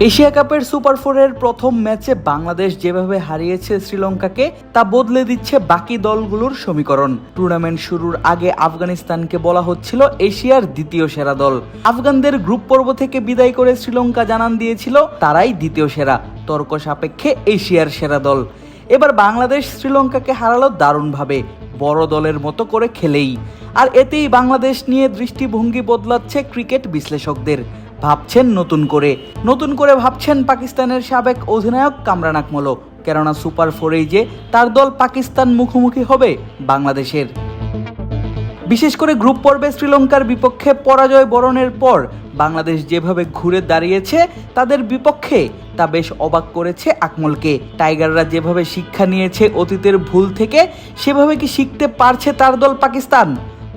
Asia কাপের super ফোরের প্রথম ম্যাচে বাংলাদেশ যেভাবে হারিয়েছে শ্রীলঙ্কাকে, তা বদলে দিচ্ছে বাকি দলগুলোর সমীকরণ। টুর্নামেন্ট শুরুর আগে আফগানিস্তানকে বলা হচ্ছিল এশিয়ার দ্বিতীয় সেরা দল। আফগানদের গ্রুপ পর্ব থেকে বিদায় করে শ্রীলঙ্কা জানান দিয়েছিল, তারাই দ্বিতীয় সেরা তর্ক সাপেক্ষে এশিয়ার সেরা দল। এবার বাংলাদেশ শ্রীলঙ্কাকে হারালো দারুণভাবে। বড় দলের মতো করে খেলেই। আর এতেই বাংলাদেশ নিয়ে দৃষ্টিভঙ্গি বদলাচ্ছে ক্রিকেট বিশ্লেষকদের। ভাবছেন নতুন করে। নতুন করে ভাবছেন পাকিস্তানের সাবেক অধিনায়ক কামরান আকমলও। কেননা সুপার ফোরেই যে তার দল পাকিস্তান মুখোমুখি হবে বাংলাদেশের। বিশেষ করে গ্রুপ পর্বে শ্রীলঙ্কার বিপক্ষে পরাজয় বরণের পর বাংলাদেশ যেভাবে ঘুরে দাঁড়িয়েছে, তাদের বিপক্ষে তা বেশ অবাক করেছে আকমলকে। টাইগাররা যেভাবে শিক্ষা নিয়েছে অতীতের ভুল থেকে, সেভাবে কি শিখতে পারছে তার দল পাকিস্তান?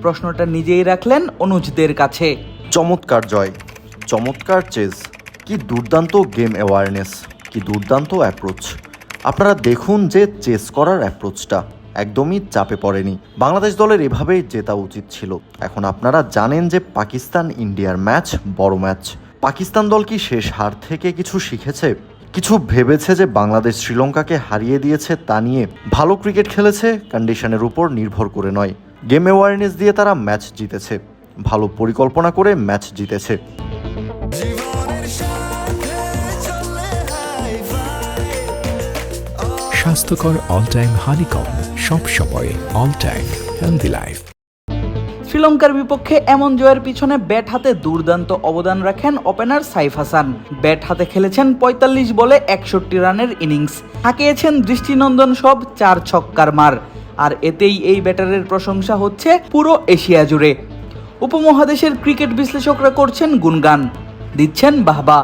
প্রশ্নটা নিজেই রাখলেন অনুজদের কাছে। চমৎকার জয়, চমৎকার চেজ কি দুর্দান্ত গেম অ্যাওয়ারনেস কি দুর্দান্ত অ্যাপ্রোচ আপনারা দেখুন যে চেস করার অ্যাপ্রোচটা একদমই চাপে পড়েনি। বাংলাদেশ দলের এভাবেই জেতা উচিত ছিল। এখন আপনারা জানেন যে পাকিস্তান ইন্ডিয়ার ম্যাচ বড় ম্যাচ। পাকিস্তান দল কি শেষ হার থেকে কিছু শিখেছে? কিছু ভেবেছে যে বাংলাদেশ শ্রীলঙ্কাকে হারিয়ে দিয়েছে তা নিয়ে ভালো ক্রিকেট খেলেছে কন্ডিশনের উপর নির্ভর করে নয়। গেম অ্যাওয়ারনেস দিয়ে তারা ম্যাচ জিতেছে। ভালো পরিকল্পনা করে ম্যাচ জিতেছে। স্বাস্থ্যকর অল টাইম হানিকম সব সময় অল টাইম হেলদি লাইফ শ্রীলঙ্কার বিপক্ষে এমন জয়ের পিছনে ব্যাট হাতে দুর্দান্ত অবদান রাখেন ওপেনার সাইফ হাসান। ব্যাট হাতে খেলেছেন পঁয়তাল্লিশ বলে একষট্টি রানের ইনিংস। হাঁকিয়েছেন দৃষ্টিনন্দন সব চার ছক্কার মার। আর এতেই এই ব্যাটারের প্রশংসা হচ্ছে পুরো এশিয়া জুড়ে। উপমহাদেশের ক্রিকেট বিশ্লেষকরা করছেন গুনগান দিচ্ছেন বাহবা।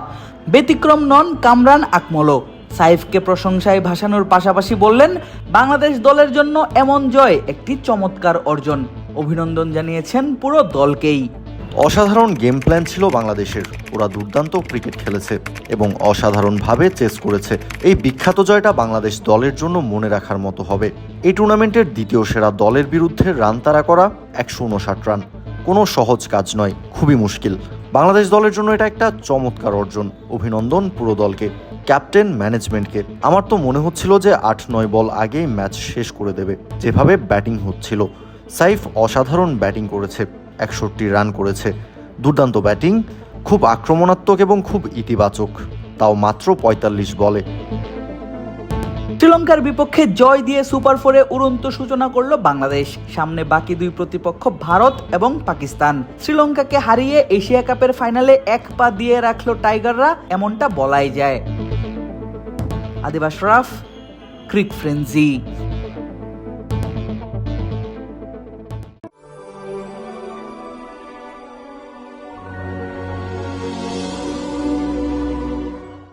ব্যতিক্রম নন কামরান আকমলো সাইফকে প্রশংসায় ভাসানোর পাশাপাশি বললেন, বাংলাদেশ দলের জন্য এমন জয় একটি চমৎকার অর্জন। অভিনন্দন জানিয়েছেন পুরো দলকেই। অসাধারণ গেম প্ল্যান ছিল বাংলাদেশের। ওরা দুর্দান্ত ক্রিকেট খেলেছে এবং অসাধারণভাবে চেস করেছে। এই বিখ্যাত জয়টা বাংলাদেশ দলের জন্য মনে রাখার মতো হবে। এই টুর্নামেন্টের দ্বিতীয় সেরা দলের বিরুদ্ধে রান তারা করা একশো উনষাট রান। কোনো সহজ কাজ নয়, খুবই মুশকিল। বাংলাদেশ দলের জন্য এটা একটা চমৎকার অর্জন। অভিনন্দন পুরো দলকে। ক্যাপ্টেন ম্যানেজমেন্টকে। আমার তো মনে হচ্ছিল যে আট নয় বল আগেই ম্যাচ শেষ করে দেবে। যেভাবে ব্যাটিং হচ্ছিল। সাইফ অসাধারণ ব্যাটিং করেছে। একষট্টি রান করেছে। দুর্দান্ত ব্যাটিং, খুব আক্রমণাত্মক এবং খুব ইতিবাচক। তাও মাত্র পঁয়তাল্লিশ বলে। শ্রীলঙ্কার বিপক্ষে জয় দিয়ে সুপার ফোরে উড়ন্ত সূচনা করল বাংলাদেশ। সামনে বাকি দুই প্রতিপক্ষ ভারত এবং পাকিস্তান। শ্রীলঙ্কাকে হারিয়ে এশিয়া কাপের ফাইনালে এক পা দিয়ে রাখল টাইগাররা, এমনটা বলাই যায়। అది అష్రాఫ్ క్రిక్ ఫ్రెంజీ